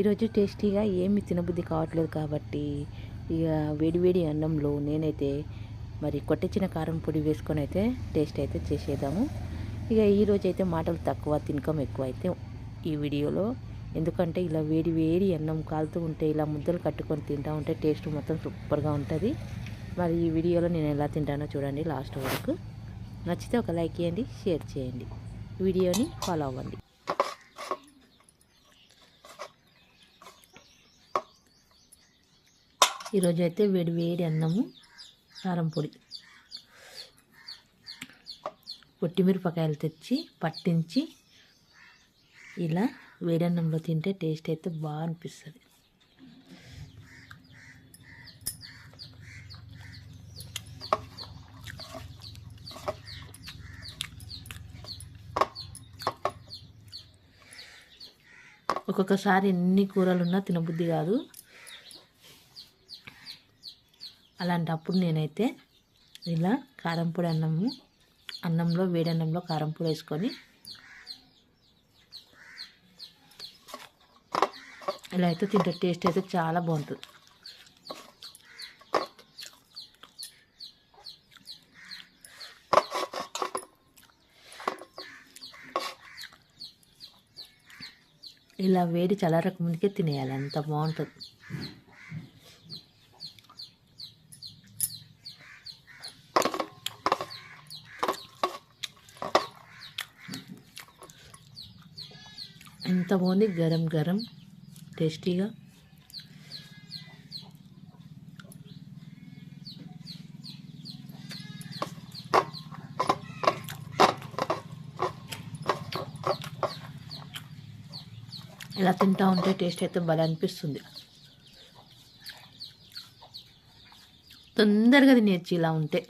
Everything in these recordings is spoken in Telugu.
ఈరోజు టేస్టీగా ఏమి తినబుద్ధి కావట్లేదు కాబట్టి ఇక వేడివేడి అన్నంలో నేనైతే మరి కొట్టించిన కారం పొడి వేసుకొని అయితే టేస్ట్ అయితే చేసేద్దాము. ఇక ఈరోజు అయితే మాటలు తక్కువ తినకం ఎక్కువ అయితే ఈ వీడియోలో. ఎందుకంటే ఇలా వేడి వేడి అన్నం కాలుతూ ఉంటే ఇలా ముద్దలు కట్టుకొని తింటా ఉంటే టేస్ట్ మొత్తం సూపర్గా ఉంటుంది. మరి ఈ వీడియోలో నేను ఎలా తింటానో చూడండి లాస్ట్ వరకు. నచ్చితే ఒక లైక్ చేయండి షేర్ చేయండి. వీడియోని ఫాలో అవ్వండి. ఈరోజు అయితే వేడి వేడి అన్నము కారం పొడి. పొట్టిమిరపకాయలు తెచ్చి పట్టించి ఇలా వేడి అన్నంలో తింటే టేస్ట్ అయితే బాగా అనిపిస్తుంది. ఒక్కొక్కసారి ఎన్ని కూరలున్నా తినబుద్ధి కాదు. అలాంటప్పుడు నేనైతే ఇలా కారంపొడి అన్నము అన్నంలో వేడి అన్నంలో వేసుకొని ఇలా అయితే తింటే టేస్ట్ అయితే చాలా బాగుంటుంది. ఇలా వేడి చల్లారక ముందుకే తినేయాలి అంత బాగుంటుంది. ఎంత బాగుంది గరం గరం టేస్టీగా. ఇలా తింటా ఉంటే టేస్ట్ అయితే భలే అనిపిస్తుంది. తొందరగా తినేయచ్చు ఇలా ఉంటే.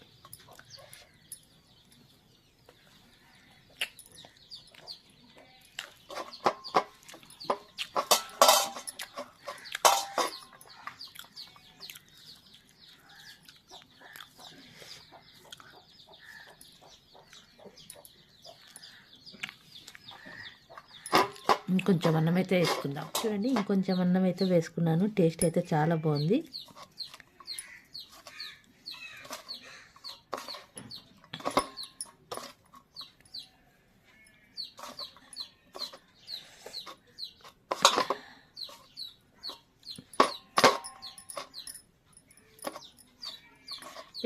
ఇంకొంచెం అన్నం అయితే వేసుకుందాం. చూడండి ఇంకొంచెం అన్నం అయితే వేసుకున్నాను. టేస్ట్ అయితే చాలా బాగుంది.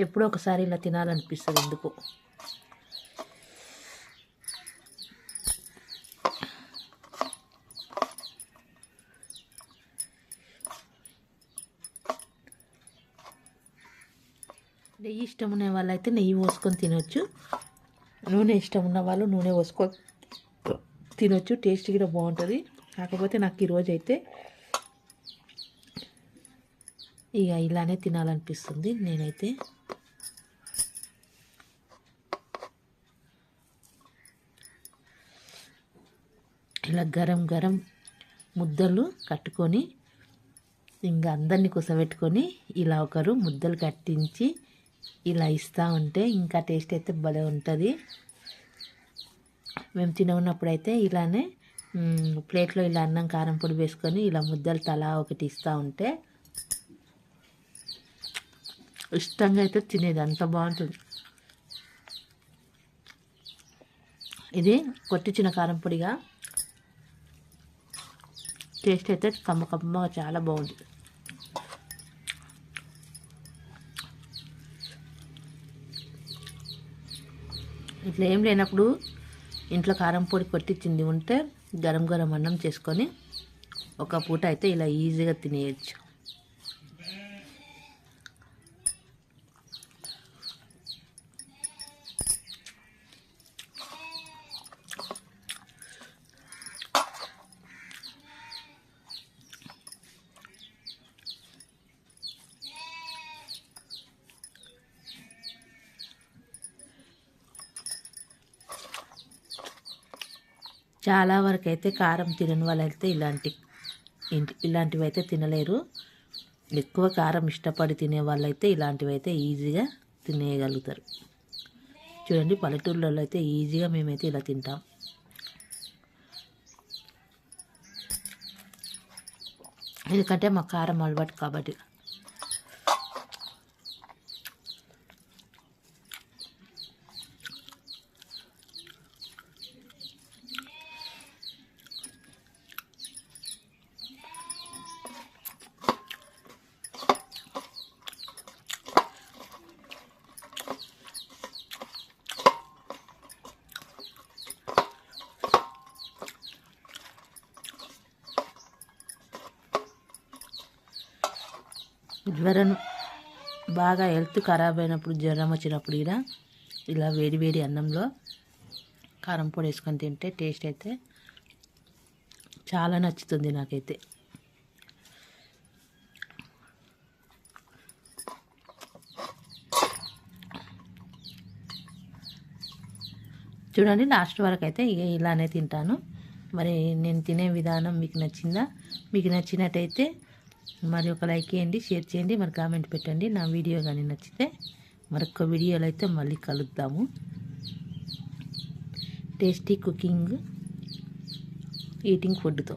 ఎప్పుడో ఒకసారి ఇలా తినాలనిపిస్తుంది ఎందుకు? నెయ్యి ఇష్టం ఉన్న వాళ్ళైతే నెయ్యి పోసుకొని తినొచ్చు. నూనె ఇష్టం ఉన్న వాళ్ళు నూనె పోసుకొని తినొచ్చు. టేస్ట్ కూడా బాగుంటుంది. కాకపోతే నాకు ఈరోజు అయితే ఇక ఇలానే తినాలనిపిస్తుంది. నేనైతే ఇలా గరం గరం ముద్దలు కట్టుకొని ఇంకా అందరినీ కూసబెట్టుకొని ఇలా ఒకరు ముద్దలు కట్టించి ఇలా ఇస్తూ ఉంటే ఇంకా టేస్ట్ అయితే భలే ఉంటుంది. మేము తినవున్నప్పుడు అయితే ఇలానే ప్లేట్లో ఇలా అన్నం కారం పొడి వేసుకొని ఇలా ముద్దలు తలా ఒకటి ఇస్తూ ఉంటే ఇష్టంగా అయితే తినేది అంత బాగుంటుంది. ఇది కొట్టించిన కారం పొడిగా టేస్ట్ అయితే కమ్మ కమ్మగా చాలా బాగుంటుంది ఇట్లా ఏం లేనప్పుడు ఇంట్లో కారం పొడి కొట్టించింది ఉంటే గరం గరం అన్నం చేసుకొని ఒక పూట అయితే ఇలా ఈజీగా తినేయచ్చు. చాలా వరకు అయితే కారం తినని వాళ్ళైతే ఇలాంటి ఇలాంటివి అయితే తినలేరు. ఎక్కువ కారం ఇష్టపడి తినే వాళ్ళైతే ఇలాంటివి అయితే ఈజీగా తినేయగలుగుతారు. చూడండి పల్లెటూళ్ళలో అయితే ఈజీగా మేమైతే ఇలా తింటాం. ఎందుకంటే మా కారం అలవాటు కాబట్టి. జ్వరం బాగా హెల్త్ ఖరాబ్ అయినప్పుడు జ్వరం వచ్చినప్పుడు ఇలా ఇలా వేడి వేడి అన్నంలో కారం పొడి వేసుకొని తింటే టేస్ట్ అయితే చాలా నచ్చుతుంది నాకైతే. చూడండి లాస్ట్ వరకు అయితే ఇలానే తింటాను. మరి నేను తినే విధానం మీకు నచ్చిందా? మీకు నచ్చినట్టయితే మరి ఒక లైక్ చేయండి షేర్ చేయండి మరి కామెంట్ పెట్టండి. నా వీడియో కానీ నచ్చితే మరొక వీడియోలో అయితే మళ్ళీ కలుద్దాము. Tasty cooking eating ఫుడ్తో